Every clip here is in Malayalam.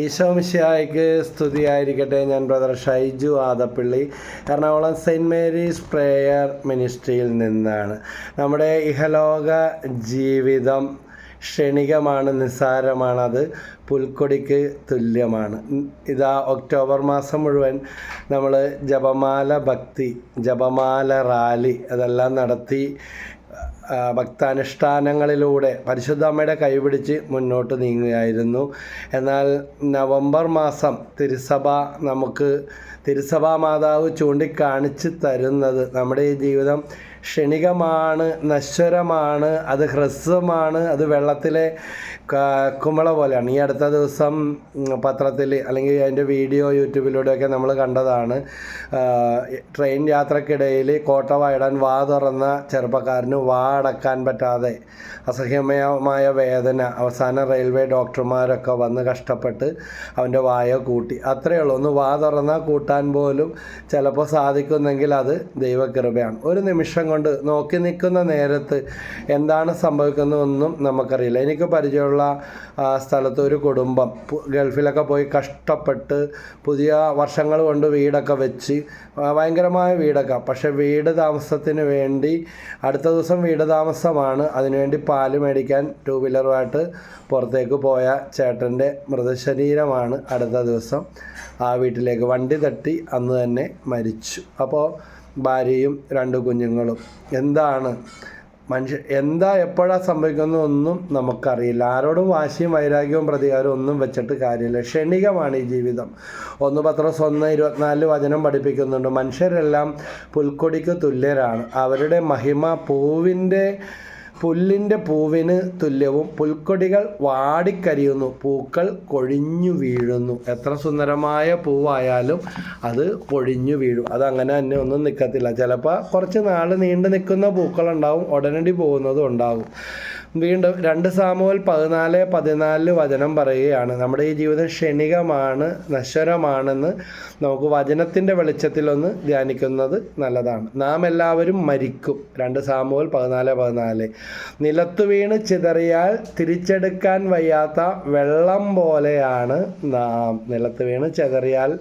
ഈശോമിശിയായിക്ക് സ്തുതിയായിരിക്കട്ടെ. ഞാൻ brother Shaiju Adappally Ernakulam saint Mary's prayer മിനിസ്ട്രിയിൽ നിന്നാണ്. നമ്മുടെ ഇഹലോക ജീവിതം ക്ഷണികമാണ് അത് പുൽക്കൊടിക്ക് തുല്യമാണ്. ഇതാ ഒക്ടോബർ മാസം മുഴുവൻ നമ്മൾ ജപമാല ഭക്തി ജപമാല റാലി അതെല്ലാം നടത്തി ഭക്താനുഷ്ഠാനങ്ങളിലൂടെ പരിശുദ്ധ അമ്മയുടെ കൈപിടിച്ച് മുന്നോട്ട് നീങ്ങുകയായിരുന്നു. എന്നാൽ നവംബർ മാസം തിരുസഭ നമുക്ക് തിരുസഭാ മാതാവ് ചൂണ്ടിക്കാണിച്ച് തരുന്നത് നമ്മുടെ ഈ ജീവിതം ക്ഷണികമാണ് നശ്വരമാണ് അത് ഹ്രസ്വമാണ് അത് വെള്ളത്തിലെ കുമ്മള പോലെയാണ്. ഈ അടുത്ത ദിവസം പത്രത്തിൽ അല്ലെങ്കിൽ അതിന്റെ വീഡിയോ യൂട്യൂബിലൂടെയൊക്കെ നമ്മൾ കണ്ടതാണ്. ട്രെയിൻ യാത്രക്കിടയിൽ കോട്ട വായിടാൻ വാ തുറന്ന ചെറുപ്പക്കാരന് വാ അടക്കാൻ പറ്റാതെ അസഹ്യമായ വേദന. അവസാന റെയിൽവേ ഡോക്ടർമാരൊക്കെ വന്ന് കഷ്ടപ്പെട്ട് അവന്റെ വായ കൂട്ടി. അത്രയേ ഉള്ളൂ. ഒന്ന് വാ തുറന്നാൽ കൂട്ടാൻ പോലും ചിലപ്പോൾ സാധിക്കുന്നെങ്കിൽ അത് ദൈവകൃപയാണ്. ഒരു നിമിഷം കൊണ്ട് നോക്കി നിൽക്കുന്ന നേരത്ത് എന്താണ് സംഭവിക്കുന്നതെന്നും നമുക്കറിയില്ല. എനിക്ക് പരിചയമുള്ള സ്ഥലത്ത് ഒരു കുടുംബം ഗൾഫിലൊക്കെ പോയി കഷ്ടപ്പെട്ട് പുതിയ വർഷങ്ങൾ കൊണ്ട് വീടൊക്കെ വെച്ച് ഭയങ്കരമായ വീടൊക്കെ. പക്ഷെ വീട് താമസത്തിന് വേണ്ടി അടുത്ത ദിവസം വീട് താമസമാണ്. അതിനുവേണ്ടി പാൽ മേടിക്കാൻ ടൂ വീലറുമായിട്ട് പുറത്തേക്ക് പോയ ചേട്ടന്റെ മൃതശരീരമാണ് അടുത്ത ദിവസം ആ വീട്ടിലേക്ക്. വണ്ടി തട്ടി അന്ന് തന്നെ മരിച്ചു. അപ്പോൾ ഭാര്യയും രണ്ട് കുഞ്ഞുങ്ങളും. എന്താണ്? മനുഷ്യ എന്താ എപ്പോഴാണ് സംഭവിക്കുന്നതൊന്നും നമുക്കറിയില്ല. ആരോടും വാശിയും വൈരാഗ്യവും പ്രതികാരവും ഒന്നും വെച്ചിട്ട് കാര്യമില്ല. ക്ഷണികമാണ് ഈ ജീവിതം. ഒന്ന് പത്രോസ് ഒന്ന് ഇരുപത്തിനാല് വചനം പഠിപ്പിക്കുന്നുണ്ട്. മനുഷ്യരെല്ലാം പുൽക്കൊടിക്ക് തുല്യരാണ്. അവരുടെ മഹിമ പൂവിന്റെ പുല്ലിന്റെ പൂവിന് തുല്യവും പുൽക്കൊടികൾ വാടിക്കരിയുന്നു പൂക്കൾ കൊഴിഞ്ഞു വീഴുന്നു. എത്ര സുന്ദരമായ പൂവായാലും അത് പൊഴിഞ്ഞു വീഴും. അതങ്ങനെ തന്നെ ഒന്നും നിൽക്കത്തില്ല ചിലപ്പോൾ കുറച്ച് നാൾ നീണ്ടു നിൽക്കുന്ന പൂക്കളുണ്ടാവും ഉടനടി പോകുന്നതും ഉണ്ടാവും. വീണ്ടും രണ്ട് സാമുവൽ പതിനാല് പതിനാലിൽ വചനം പറയുകയാണ്. നമ്മുടെ ഈ ജീവിതം ക്ഷണികമാണ് നശ്വരമാണെന്ന് നമുക്ക് വചനത്തിന്റെ വെളിച്ചത്തിലൊന്ന് ധ്യാനിക്കുന്നത് നല്ലതാണ്. നാം എല്ലാവരും മരിക്കും. രണ്ട് സാമുവൽ പതിനാല് പതിനാല്. നിലത്തു വീണ് ചിതറിയാൽ തിരിച്ചെടുക്കാൻ വയ്യാത്ത വെള്ളം പോലെയാണ് നാം. നിലത്ത് വീണ് ചിതറിയാൽ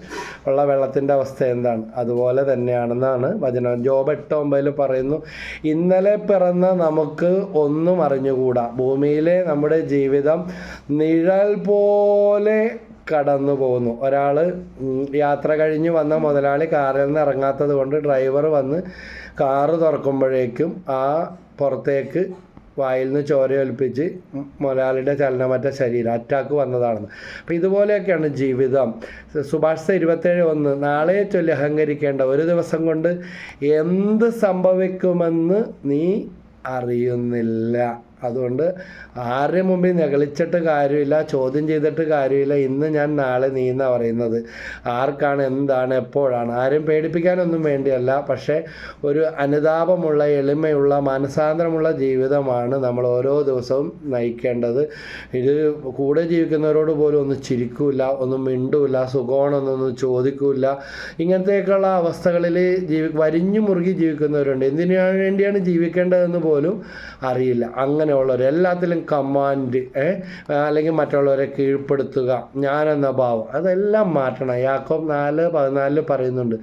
ഉള്ള വെള്ളത്തിന്റെ അവസ്ഥ എന്താണ്? അതുപോലെ തന്നെയാണെന്നാണ് വചനം. ജോബ് എട്ട് ഒമ്പതിൽ പറയുന്നു ഇന്നലെ പിറന്ന നമുക്ക് ഒന്നും അറിഞ്ഞുകൂടാ ഭൂമിയിലെ നമ്മുടെ ജീവിതം നിഴൽ പോലെ കടന്നു പോകുന്നു. ഒരാൾ യാത്ര കഴിഞ്ഞ് വന്ന മുതലാളി കാറിൽ നിന്ന് ഇറങ്ങാത്തത് കൊണ്ട് ഡ്രൈവർ വന്ന് കാറ് തുറക്കുമ്പോഴേക്കും ആ പുറത്തേക്ക് വായിൽ നിന്ന് ചോരയൊലിപ്പിച്ച് മുതലാളിയുടെ ചലനമറ്റ ശരീരം അറ്റാക്ക് വന്നതാണെന്ന്. അപ്പോൾ ഇതുപോലെയൊക്കെയാണ് ജീവിതം. സുഭാഷ് ഇരുപത്തേഴ് ഒന്ന് നാളെ ചൊല്ലി അഹങ്കരിക്കേണ്ട ഒരു ദിവസം കൊണ്ട് എന്ത് സംഭവിക്കുമെന്ന് നീ അറിയുന്നില്ല. അതുകൊണ്ട് ആരുടെ മുമ്പിൽ നെകളിച്ചിട്ട് കാര്യമില്ല ചോദ്യം ചെയ്തിട്ട് കാര്യമില്ല ഇന്ന് ഞാൻ നാളെ നീ എന്നാ പറയുന്നത്? ആർക്കാണ് എന്താണ് എപ്പോഴാണ്? ആരും പേടിപ്പിക്കാനൊന്നും വേണ്ടിയല്ല പക്ഷേ ഒരു അനുതാപമുള്ള എളിമയുള്ള മനസാന്തരമുള്ള ജീവിതമാണ് നമ്മൾ ഓരോ ദിവസവും നയിക്കേണ്ടത്. ഇത് കൂടെ ജീവിക്കുന്നവരോട് പോലും ഒന്നും ചിരിക്കൂല ഒന്നും മിണ്ടൂല സുഖമാണെന്നൊന്നും ചോദിക്കൂല. ഇങ്ങനത്തെയൊക്കെയുള്ള അവസ്ഥകളിൽ ജീവി വരിഞ്ഞു മുറുകി ജീവിക്കുന്നവരുണ്ട്. എന്തിനു വേണ്ടിയാണ് ജീവിക്കേണ്ടതെന്ന് പോലും അറിയില്ല. അങ്ങനെയുള്ളവർ എല്ലാത്തിലും കമാൻഡ് അല്ലെങ്കിൽ മറ്റുള്ളവരെ കീഴ്പ്പെടുത്തുക. ഞാനെന്ന ഭാവം. അതെല്ലാം മാറ്റണം. യാക്കോബ് നാല് പതിനാലിൽ പറയുന്നുണ്ട്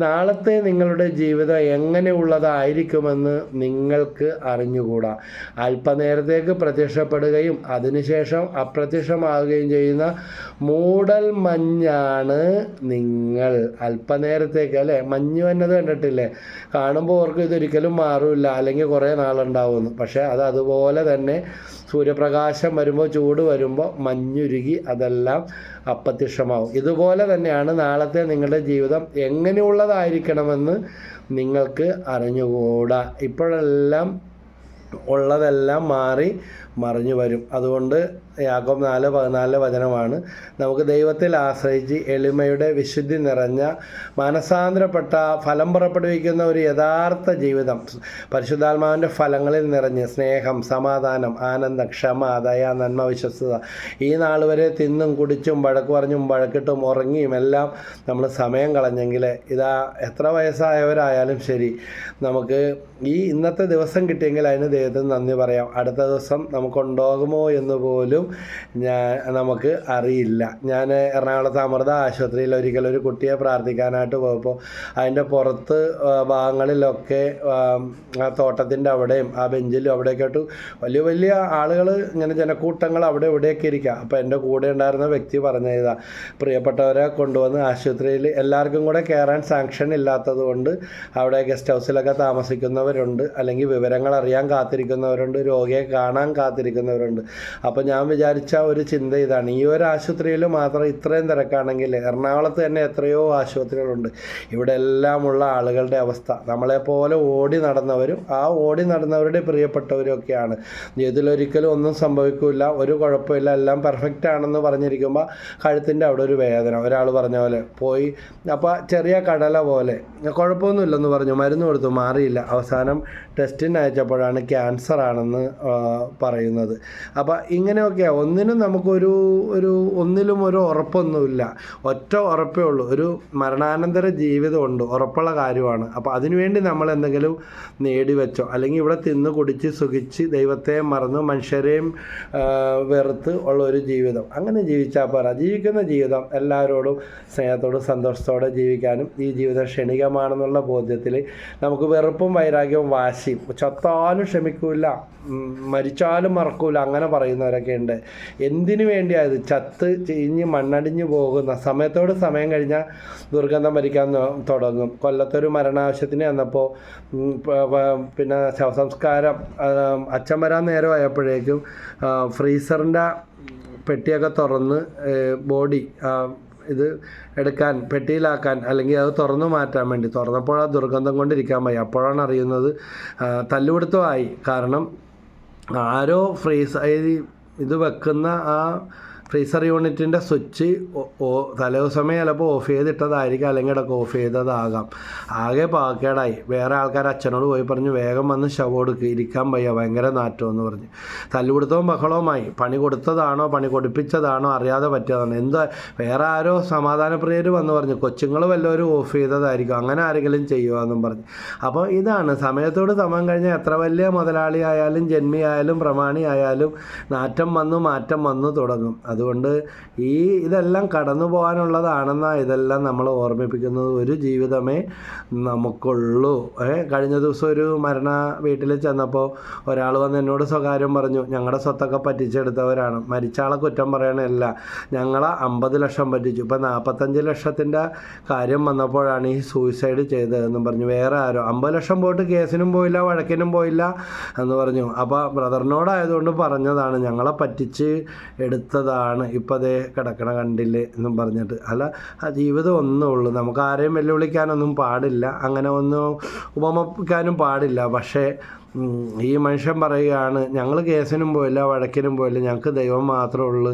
നാളത്തെ നിങ്ങളുടെ ജീവിതം എങ്ങനെയുള്ളതായിരിക്കുമെന്ന് നിങ്ങൾക്ക് അറിഞ്ഞുകൂടാ. അല്പനേരത്തേക്ക് പ്രത്യക്ഷപ്പെടുകയും അതിനുശേഷം അപ്രത്യക്ഷമാവുകയും ചെയ്യുന്ന മൂടൽ മഞ്ഞാണ് നിങ്ങൾ. അല്പനേരത്തേക്ക് അല്ലേ? മഞ്ഞ് വന്നത് കണ്ടിട്ടില്ലേ? കാണുമ്പോൾ ഓർക്കും ഇതൊരിക്കലും മാറില്ല അല്ലെങ്കിൽ കുറേ നാളുണ്ടാവുമെന്ന്. പക്ഷേ അത് അതുപോലെ തന്നെ സൂര്യപ്രകാശം വരുമ്പോൾ ചൂട് വരുമ്പോൾ മഞ്ഞുരുകി അതെല്ലാം അപ്രത്യക്ഷമാവും. ഇതുപോലെ തന്നെയാണ് നാളത്തെ നിങ്ങളുടെ ജീവിതം എങ്ങനെയുള്ളതായിരിക്കണമെന്ന് നിങ്ങൾക്ക് അറിഞ്ഞുകൂടാ. ഇപ്പോഴെല്ലാം ഉള്ളതെല്ലാം മാറി മറിഞ്ഞു വരും. അതുകൊണ്ട് യാക്കോബ് നാല് പതിനാല് വചനമാണ്. നമുക്ക് ദൈവത്തിൽ ആശ്രയിച്ച് എളിമയുടെ വിശുദ്ധി നിറഞ്ഞ മനസാന്തരപ്പെട്ട ഫലം പുറപ്പെടുവിക്കുന്ന ഒരു യഥാർത്ഥ ജീവിതം. പരിശുദ്ധാത്മാവിന്റെ ഫലങ്ങളിൽ നിറഞ്ഞ് സ്നേഹം സമാധാനം ആനന്ദം ക്ഷമ ദയ നന്മ വിശ്വസ്തത. ഈ നാൾ വരെ തിന്നും കുടിച്ചും വഴക്ക് പറഞ്ഞും വഴക്കിട്ടും ഉറങ്ങിയും എല്ലാം നമ്മൾ സമയം കളഞ്ഞെങ്കിൽ ഇതാ എത്ര വയസ്സായവരായാലും ശരി. നമുക്ക് ഈ ഇന്നത്തെ ദിവസം കിട്ടിയെങ്കിൽ അതിന് ദൈവത്തിന് നന്ദി പറയാം. അടുത്ത ദിവസം നമുക്ക് നമുക്ക് ഉണ്ടാകുമോ എന്ന് പോലും ഞാൻ നമുക്ക് അറിയില്ല. ഞാൻ എറണാകുളത്ത് അമൃത ആശുപത്രിയിൽ ഒരിക്കലും ഒരു കുട്ടിയെ പ്രാർത്ഥിക്കാനായിട്ട് പോയപ്പോൾ അതിന്റെ പുറത്ത് ഭാഗങ്ങളിലൊക്കെ ആ, തോട്ടത്തിന്റെ അവിടെയും ആ ബെഞ്ചിലും അവിടെയൊക്കെ ആയിട്ട് വലിയ വലിയ ആളുകൾ ഇങ്ങനെ ജനക്കൂട്ടങ്ങൾ അവിടെ ഇവിടെയൊക്കെ ഇരിക്കുക അപ്പോൾ എന്റെ കൂടെ ഉണ്ടായിരുന്ന വ്യക്തി പറഞ്ഞ ഇതാ പ്രിയപ്പെട്ടവരെ കൊണ്ടുവന്ന് ആശുപത്രിയിൽ എല്ലാവർക്കും കൂടെ കയറാൻ സാങ്ഷൻ ഇല്ലാത്തത് കൊണ്ട് അവിടെ ഗസ്റ്റ് ഹൗസിലൊക്കെ താമസിക്കുന്നവരുണ്ട്. അല്ലെങ്കിൽ വിവരങ്ങൾ അറിയാൻ കാത്തിരിക്കുന്നവരുണ്ട്. രോഗിയെ കാണാൻ കാത്തിരിക്കുന്നവരുണ്ട്. അപ്പോൾ ഞാൻ വിചാരിച്ച ഒരു ചിന്ത ഇതാണ്. ഈ ഒരു ആശുപത്രിയിൽ മാത്രം ഇത്രയും തിരക്കാണെങ്കിൽ എറണാകുളത്ത് തന്നെ എത്രയോ ആശുപത്രികളുണ്ട്. ഇവിടെ എല്ലാമുള്ള ആളുകളുടെ അവസ്ഥ. നമ്മളെപ്പോലെ ഓടി നടന്നവരും ആ ഓടി നടന്നവരുടെ പ്രിയപ്പെട്ടവരും ഒക്കെയാണ്. ഇതിലൊരിക്കലും ഒന്നും സംഭവിക്കില്ല ഒരു കുഴപ്പമില്ല. എല്ലാം പെർഫെക്റ്റ് ആണെന്ന് പറഞ്ഞിരിക്കുമ്പോൾ കഴുത്തിന്റെ അവിടെ ഒരു വേദന. ഒരാൾ പറഞ്ഞ പോലെ പോയി. അപ്പോൾ ചെറിയ കടല പോലെ. കുഴപ്പമൊന്നുമില്ലെന്ന് പറഞ്ഞു. മരുന്ന് കൊടുത്തു. മാറിയില്ല. അവസാനം ടെസ്റ്റിന് അയച്ചപ്പോഴാണ് ക്യാൻസർ ആണെന്ന് ആ, പറയുന്നത്. അപ്പോൾ ഇങ്ങനെയൊക്കെയാണ് ഒന്നിനും നമുക്കൊരു ഒരു ഒന്നിലും ഒരു ഉറപ്പൊന്നുമില്ല. ഒറ്റ ഉറപ്പേ ഉള്ളൂ. ഒരു മരണാനന്തര ജീവിതമുണ്ട്. ഉറപ്പുള്ള കാര്യമാണ്. അപ്പോൾ അതിനുവേണ്ടി നമ്മൾ എന്തെങ്കിലും നേടിവെച്ചോ. അല്ലെങ്കിൽ ഇവിടെ തിന്ന് കുടിച്ച് സുഖിച്ച് ദൈവത്തെ മറന്ന് മനുഷ്യരെയും വെറുത്ത് ഉള്ള ഒരു ജീവിതം. അങ്ങനെ ജീവിച്ചാൽ പോരാ. ജീവിക്കുന്ന ജീവിതം എല്ലാവരോടും സ്നേഹത്തോടും സന്തോഷത്തോടെ ജീവിക്കാനും ഈ ജീവിതം ക്ഷണികമാണെന്നുള്ള ബോധ്യത്തിൽ നമുക്ക് വെറുപ്പും വൈരാഗ്യവും വാശിയും ചത്താലും ക്ഷമിക്കൂല. ഉം, മരിച്ചാലും മറക്കൂല. അങ്ങനെ പറയുന്നവരൊക്കെ ഉണ്ട്. എന്തിനു വേണ്ടിയായത് ചത്ത് ചീഞ്ഞ് മണ്ണടിഞ്ഞ് പോകുന്ന സമയത്തോട് സമയം കഴിഞ്ഞാൽ ദുർഗന്ധം ഭരിക്കാൻ തുടങ്ങും. കൊല്ലത്തൊരു മരണാവശ്യത്തിന് വന്നപ്പോൾ പിന്നെ ശവസംസ്കാരം അച്ഛൻ വരാൻ നേരമായപ്പോഴേക്കും ഫ്രീസറിന്റെ പെട്ടിയൊക്കെ തുറന്ന് ബോഡി ഇത് എടുക്കാൻ പെട്ടിയിലാക്കാൻ അല്ലെങ്കിൽ അത് തുറന്നു മാറ്റാൻ വേണ്ടി. തുറന്നപ്പോൾ ആ ദുർഗന്ധം കൊണ്ടിരിക്കാൻ വയ്യ. അപ്പോഴാണ് അറിയുന്നത് തല്ലുപിടുത്തമായി കാരണം ആരോ ഫ്രീസ് ഇത് വെക്കുന്ന ആ ഫ്രീസർ യൂണിറ്റിന്റെ സ്വിച്ച് തലേദിവസമേ ചിലപ്പോൾ ഓഫ് ചെയ്തിട്ടതായിരിക്കും അല്ലെങ്കിൽ ഇടയ്ക്ക് ഓഫ് ചെയ്തതാകാം. ആകെ പാക്കേടായി വേറെ ആൾക്കാർ അച്ഛനോട് പോയി പറഞ്ഞു വേഗം വന്ന് ശവം എടുക്കുക ഇരിക്കാൻ വയ്യ ഭയങ്കര നാറ്റം എന്ന് പറഞ്ഞു. തല്ലുപിടുത്തവും ബഹളവുമായി. പണി കൊടുത്തതാണോ പണി കൊടുപ്പിച്ചതാണോ അറിയാതെ പറ്റിയതാണ്. എന്താ വേറെ ആരോ സമാധാനപ്രിയർ വന്ന് പറഞ്ഞു കൊച്ചുങ്ങൾ വല്ലവരും ഓഫ് ചെയ്തതായിരിക്കും അങ്ങനെ ആരെങ്കിലും ചെയ്യുക എന്നും പറഞ്ഞു. അപ്പോൾ ഇതാണ് സമയത്തോട് സമയം കഴിഞ്ഞാൽ എത്ര വലിയ മുതലാളി ആയാലും ആയാലും പ്രമാണി ആയാലും നാറ്റം വന്നു മാറ്റം വന്നു തുടങ്ങും. അതുകൊണ്ട് ഈ ഇതെല്ലാം കടന്നു പോകാനുള്ളതാണെന്നാണ് ഇതെല്ലാം നമ്മൾ ഓർമ്മിപ്പിക്കുന്നത്. ഒരു ജീവിതമേ നമുക്കുള്ളൂ. കഴിഞ്ഞ ദിവസം ഒരു മരണ വീട്ടിൽ ചെന്നപ്പോൾ ഒരാൾ വന്ന് എന്നോട് സ്വകാര്യം പറഞ്ഞു ഞങ്ങളുടെ സ്വത്തൊക്കെ പറ്റിച്ചെടുത്തവരാണ്. മരിച്ച ആളെ കുറ്റം പറയണല്ല ഞങ്ങളെ അമ്പത് ലക്ഷം പറ്റിച്ചു. ഇപ്പം നാൽപ്പത്തഞ്ച് ലക്ഷത്തിന്റെ കാര്യം വന്നപ്പോഴാണ് ഈ സൂയിസൈഡ് ചെയ്തതെന്നും പറഞ്ഞു. വേറെ ആരോ അമ്പത് ലക്ഷം പോയിട്ട് കേസിനും പോയില്ല വഴക്കിനും പോയില്ല എന്ന് പറഞ്ഞു. അപ്പോൾ ബ്രദറിനോടായതുകൊണ്ട് പറഞ്ഞതാണ് ഞങ്ങളെ പറ്റിച്ച് എടുത്തതാണ്. ഇപ്പം അതേ കിടക്കണ കണ്ടില്ലേ എന്നും പറഞ്ഞിട്ട്. അല്ല ആ ജീവിതം ഒന്നേ ഉള്ളൂ. നമുക്ക് ആരെയും വെല്ലുവിളിക്കാനൊന്നും പാടില്ല. അങ്ങനെ ഒന്നും ഉപമിക്കാനും പാടില്ല. പക്ഷേ ഈ മനുഷ്യൻ പറയുകയാണ് ഞങ്ങൾ കേസിനും പോയില്ല വഴക്കിനും പോയില്ല ഞങ്ങൾക്ക് ദൈവം മാത്രമേ ഉള്ളൂ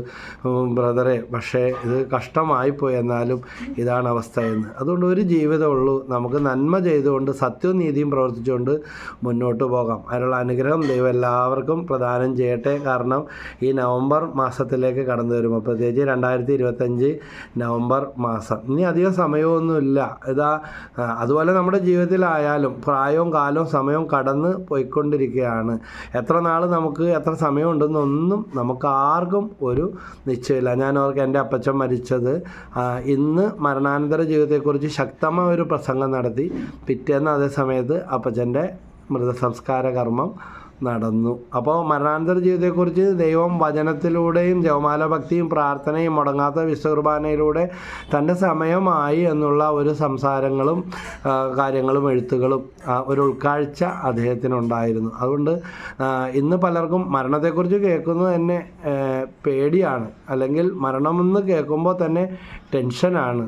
ബ്രദറെ. പക്ഷേ ഇത് കഷ്ടമായിപ്പോയി എന്നാലും ഇതാണ് അവസ്ഥ എന്ന്. അതുകൊണ്ട് ഒരു ജീവിതമുള്ളൂ നമുക്ക് നന്മ ചെയ്തുകൊണ്ട് സത്യവും നീതിയും പ്രവർത്തിച്ചുകൊണ്ട് മുന്നോട്ട് പോകാം. അതിനുള്ള അനുഗ്രഹം ദൈവം എല്ലാവർക്കും പ്രദാനം ചെയ്യട്ടെ. കാരണം ഈ നവംബർ മാസത്തിലേക്ക് കടന്നു വരുമ്പോൾ പ്രത്യേകിച്ച് രണ്ടായിരത്തി ഇരുപത്തഞ്ച് നവംബർ മാസം ഇനി അധികം സമയമൊന്നുമില്ല. ഇതാ അതുപോലെ നമ്മുടെ ജീവിതത്തിലായാലും പ്രായവും കാലവും സമയവും കടന്ന് പോയിക്കൊണ്ടിരിക്കുകയാണ്. എത്ര നാൾ നമുക്ക് എത്ര സമയമുണ്ടെന്നൊന്നും നമുക്ക് ആർക്കും ഒരു നിശ്ചയമില്ല. ഞാൻ ഓർക്ക് എന്റെ അപ്പച്ചൻ മരിച്ചത് ഇന്ന് മരണാനന്തര ജീവിതത്തെക്കുറിച്ച് ശക്തമായ ഒരു പ്രസംഗം നടത്തി. പിറ്റേന്ന് അതേ സമയത്ത് അപ്പച്ചന്റെ മൃതസംസ്കാര കർമ്മം നടന്നു. അപ്പോൾ മരണാനന്തര ജീവിതത്തെക്കുറിച്ച് ദൈവം വചനത്തിലൂടെയും ജവമാല ഭക്തിയും പ്രാർത്ഥനയും മുടങ്ങാത്ത വിശ്വകുർബാനയിലൂടെ തന്റെ സമയമായി എന്നുള്ള ഒരു സംസാരങ്ങളും കാര്യങ്ങളും എഴുത്തുകളും ഒരു ഉൾക്കാഴ്ച അദ്ദേഹത്തിനുണ്ടായിരുന്നു. അതുകൊണ്ട് ഇന്ന് പലർക്കും മരണത്തെക്കുറിച്ച് കേൾക്കുന്നത് തന്നെ പേടിയാണ്. അല്ലെങ്കിൽ മരണമെന്ന് കേൾക്കുമ്പോൾ തന്നെ ടെൻഷനാണ്.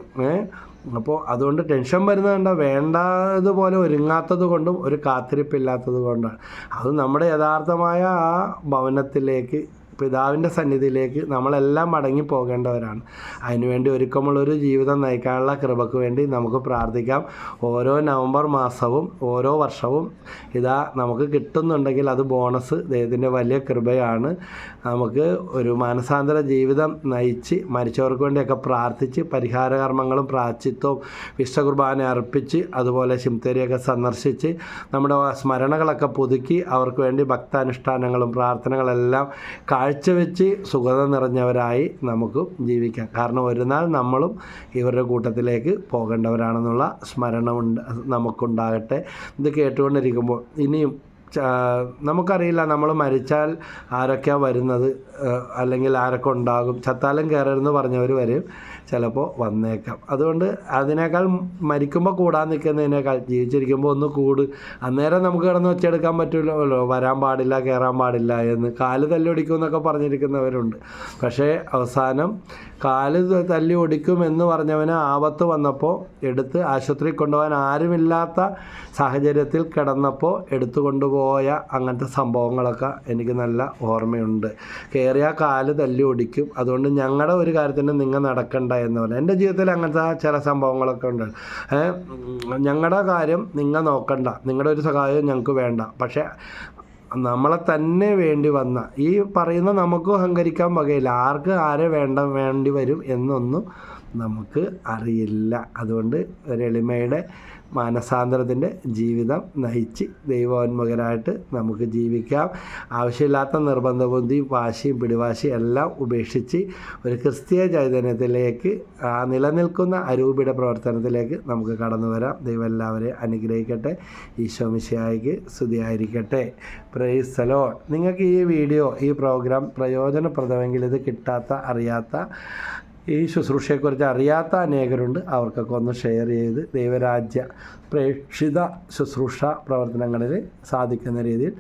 അപ്പോൾ അതുകൊണ്ട് ടെൻഷൻ വരുന്നത് കണ്ട വേണ്ടതുപോലെ ഒരുങ്ങാത്തത് കൊണ്ടും ഒരു കാത്തിരിപ്പില്ലാത്തത് കൊണ്ടാണ് അത് നമ്മുടെ യഥാർത്ഥമായ ആ ഭവനത്തിലേക്ക് പിതാവിന്റെ സന്നിധിയിലേക്ക് നമ്മളെല്ലാം മടങ്ങി പോകേണ്ടവരാണ്. അതിനുവേണ്ടി ഒരുക്കമുള്ളൊരു ജീവിതം നയിക്കാനുള്ള കൃപക്ക് വേണ്ടി നമുക്ക് പ്രാർത്ഥിക്കാം. ഓരോ നവംബർ മാസവും ഓരോ വർഷവും ഇതാ നമുക്ക് കിട്ടുന്നുണ്ടെങ്കിൽ അത് ബോണസ് ദൈവത്തിന്റെ വലിയ കൃപയാണ്. നമുക്ക് ഒരു മാനസാന്തര ജീവിതം നയിച്ച് മരിച്ചവർക്ക് വേണ്ടിയൊക്കെ പ്രാർത്ഥിച്ച് പരിഹാര കർമ്മങ്ങളും പ്രാച്ചിത്വവും വിശ്വകുർബാന അർപ്പിച്ച് അതുപോലെ ശിംതേരിയൊക്കെ സന്ദർശിച്ച് നമ്മുടെ സ്മരണകളൊക്കെ പുതുക്കി അവർക്ക് വേണ്ടി ഭക്താനുഷ്ഠാനങ്ങളും പ്രാർത്ഥനകളെല്ലാം കാഴ്ചവെച്ച് സുഖത നിറഞ്ഞവരായി നമുക്ക് ജീവിക്കാം. കാരണം ഒരു നാൾ നമ്മളും ഇവരുടെ കൂട്ടത്തിലേക്ക് പോകേണ്ടവരാണെന്നുള്ള സ്മരണമുണ്ട്. നമുക്കുണ്ടാകട്ടെ. ഇത് കേട്ടുകൊണ്ടിരിക്കുമ്പോൾ ഇനിയും നമുക്കറിയില്ല നമ്മൾ മരിച്ചാൽ ആരൊക്കെയാണ് വരുന്നത് അല്ലെങ്കിൽ ആരൊക്കെ ഉണ്ടാകും. ചത്താലും കയറരുതെന്ന് പറഞ്ഞവർ വരും. ചിലപ്പോൾ വന്നേക്കാം. അതുകൊണ്ട് അതിനേക്കാൾ മരിക്കുമ്പോൾ കൂടാൻ നിൽക്കുന്നതിനേക്കാൾ ജീവിച്ചിരിക്കുമ്പോൾ ഒന്ന് കൂട്. അന്നേരം നമുക്ക് കിടന്ന് വെച്ചെടുക്കാൻ പറ്റില്ലല്ലോ വരാൻ പാടില്ല കയറാൻ പാടില്ല എന്ന് കാൽ തല്ലി ഒടിക്കും എന്നൊക്കെ പറഞ്ഞിരിക്കുന്നവരുണ്ട്. പക്ഷേ അവസാനം കാൽ തല്ലി ഒടിക്കും എന്ന് പറഞ്ഞവന് ആപത്ത് വന്നപ്പോൾ എടുത്ത് ആശുപത്രി കൊണ്ടുപോകാൻ ആരുമില്ലാത്ത സാഹചര്യത്തിൽ കിടന്നപ്പോൾ എടുത്തു കൊണ്ടുപോയ അങ്ങനത്തെ സംഭവങ്ങളൊക്കെ എനിക്ക് നല്ല ഓർമ്മയുണ്ട്. കയറിയ കാൽ തല്ലി ഒടിക്കും അതുകൊണ്ട് ഞങ്ങളുടെ ഒരു കാര്യത്തിന് നിങ്ങൾ നടക്കണ്ട. എന്ന് പറഞ്ഞു എന്റെ ജീവിതത്തിൽ അങ്ങനത്തെ ചില സംഭവങ്ങളൊക്കെ ഉണ്ട്. ഞങ്ങളുടെ കാര്യം നിങ്ങൾ നോക്കണ്ട. നിങ്ങളുടെ ഒരു സഹായം ഞങ്ങൾക്ക് വേണ്ട. പക്ഷേ നമ്മളെ തന്നെ വേണ്ടി വന്ന ഈ പറയുന്ന നമുക്ക് അഹങ്കരിക്കാൻ വകയില്ല. ആർക്ക് ആരെ വേണ്ട വേണ്ടി വരും എന്നൊന്നും നമുക്ക് അറിയില്ല. അതുകൊണ്ട് ഒരു എളിമയുടെ മാനസാന്തരത്തിന്റെ ജീവിതം നയിച്ച് ദൈവോന്മുഖരായിട്ട് നമുക്ക് ജീവിക്കാം. ആവശ്യമില്ലാത്ത നിർബന്ധ ബുദ്ധി വാശിയും പിടിവാശിയും എല്ലാം ഉപേക്ഷിച്ച് ഒരു ക്രിസ്തീയ ചൈതന്യത്തിലേക്ക് ആ നിലനിൽക്കുന്ന അരൂപിയുടെ പ്രവർത്തനത്തിലേക്ക് നമുക്ക് കടന്നു വരാം. ദൈവം എല്ലാവരെയും അനുഗ്രഹിക്കട്ടെ. ഈശോ മിശിഹായിക്ക് സ്തുതിയായിരിക്കട്ടെ. പ്രൈസ് സലോൺ നിങ്ങൾക്ക് ഈ വീഡിയോ ഈ പ്രോഗ്രാം പ്രയോജനപ്രദമെങ്കിൽ ഇത് കിട്ടാത്ത അറിയാത്ത ഈ ശുശ്രൂഷയെക്കുറിച്ച് അറിയാത്ത അനേകരുണ്ട്. അവർക്കൊക്കെ ഒന്ന് ഷെയർ ചെയ്ത് ദൈവരാജ്യ പ്രേക്ഷിത ശുശ്രൂഷ പ്രവർത്തനങ്ങളിൽ സാധിക്കുന്ന രീതിയിൽ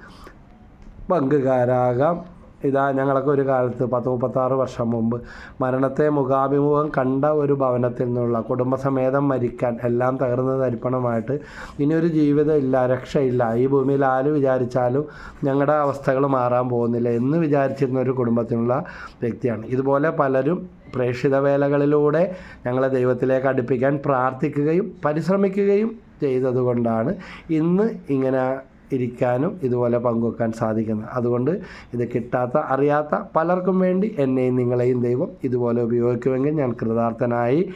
പങ്കുകാരാകാം. ഇതാ ഞങ്ങളൊക്കെ ഒരു കാലത്ത് പത്ത് മുപ്പത്താറ് വർഷം മുമ്പ് മരണത്തെ മുഖാഭിമുഖം കണ്ട ഒരു ഭവനത്തിൽ നിന്നുള്ള കുടുംബസമേതം മരിക്കാൻ എല്ലാം തകർന്ന് തരിപ്പണമായിട്ട് ഇനിയൊരു ജീവിതം ഇല്ല രക്ഷയില്ല. ഈ ഭൂമിയിൽ ആര് വിചാരിച്ചാലും ഞങ്ങളുടെ അവസ്ഥകൾ മാറാൻ പോകുന്നില്ല എന്ന് വിചാരിച്ചിരുന്ന ഒരു കുടുംബത്തിനുള്ള വ്യക്തിയാണ്. ഇതുപോലെ പലരും പ്രേക്ഷിത വേലകളിലൂടെ ഞങ്ങളെ ദൈവത്തിലേക്ക് അടുപ്പിക്കാൻ പ്രാർത്ഥിക്കുകയും പരിശ്രമിക്കുകയും ചെയ്തതുകൊണ്ടാണ് ഇന്ന് ഇങ്ങനെ ഇരിക്കാനും ഇതുപോലെ പങ്കുവെക്കാൻ സാധിക്കുന്നത്. അതുകൊണ്ട് ഇത് കിട്ടാത്ത അറിയാത്ത പലർക്കും വേണ്ടി എന്നെയും നിങ്ങളെയും ദൈവം ഇതുപോലെ ഉപയോഗിക്കുമെങ്കിൽ ഞാൻ കൃതാർത്ഥനായി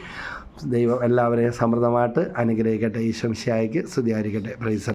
ദൈവം എല്ലാവരെയും സമൃദ്ധമായിട്ട് അനുഗ്രഹിക്കട്ടെ. ഈശ്വംശായിക്ക് സ്തുതിയായിരിക്കട്ടെ. പ്രൈസ്